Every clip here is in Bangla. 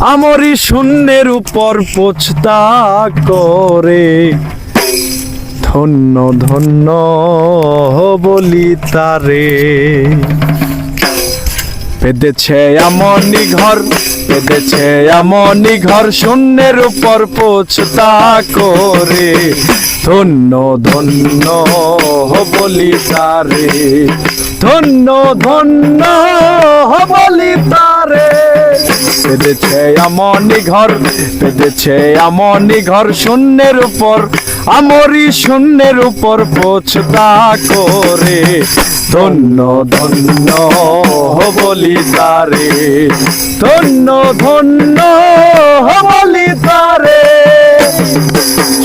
আমরি শূন্যের উপর পোছতা করে। ধন্য ধন্য বলি তারে। পেতেছে এমনই ঘর পেতেছে এমনই ঘর, শূন্যের উপর পোছতা করে। ধন্য ধন্য বলি তারে। ধন্য ধন্য হবলি তারে। পেতেছে এমনই ঘর পেতেছে এমনই ঘর শূন্যের উপর, আমরি শূন্যের উপর পোছতা করে। ধন্য ধন্য হবলি তারে, ধন্য ধন্য হবলি তারে।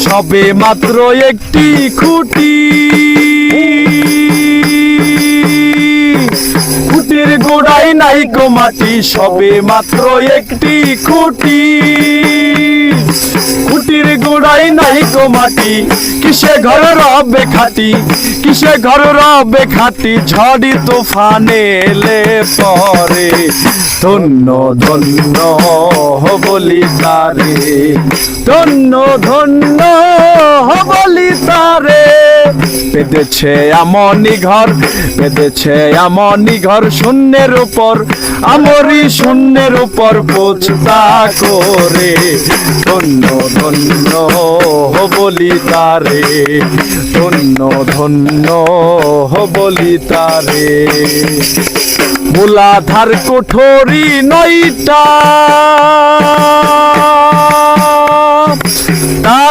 সবে মাত্র একটি খুঁটি। নাই গো মাটি, সবে মাত্র একটি খুঁটি। খুঁটির গোড়াই নাই গো মাটি, কিসে ঘর রবে খাটি, কিসে ঘর রবে খাটি, ঝড়ি তুফানে এলে পরে ধন্য ধন্য বলি তারে। ধন্য ধন্য পেতেছে এমনই ঘর পেতেছে এমনই ঘর শূন্যের উপর। আমরি শূন্যের উপর পোছতা করে। ধন্য ধন্য বলি তারে ধন্য ধন্য বলি তারে মূলাধার কোঠরি নয়টা।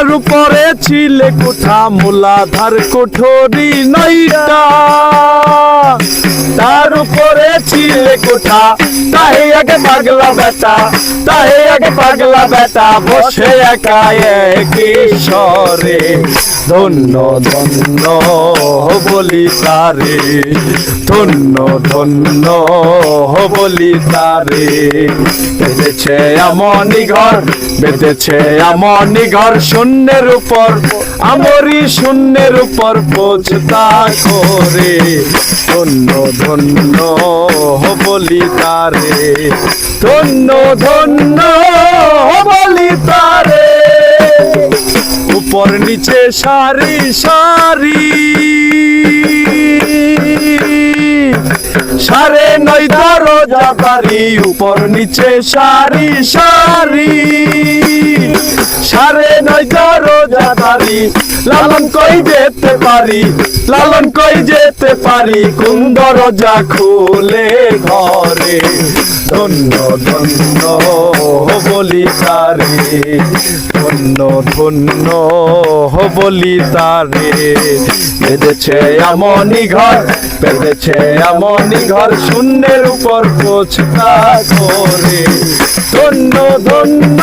তার উপরে ছিলে কোঠা মূলাধার কোঠরি নয়টা তার উপরে ছিলে কোঠা তাহে আগে পাগলা বেটা, তাহে আগে পাগলা বেটা, বসে একা কিশোরে ধন্য ধন্য বলি তারে, ধন্য ধন্য বলি তারে। বেঁধেছে এমনই ঘর, বেঁধেছে এমনই ঘর, শূন্যের উপর, আমরি শূন্যের উপর পোছতা করে। ধন্য ধন্য বলি তারে ধন্য ধন্য বলি তারে উপর নিচে সারি সারি। সারে নয় দরজা বাড়ি উপর নিচে সারি সারি। সারে নয় দরজা বাড়ি লালন কই যেতে পারি, লালন কই যেতে পারি কোন দরজা খুলে ঘরে। ধন্য ধন্য বলি তারে। ধন্য ধন্য বলি তারে। বেঁধেছে এমনই ঘর, বেঁধেছে এমনই ঘর, শূন্যের উপর পোছতা করে। ধন্য ধন্য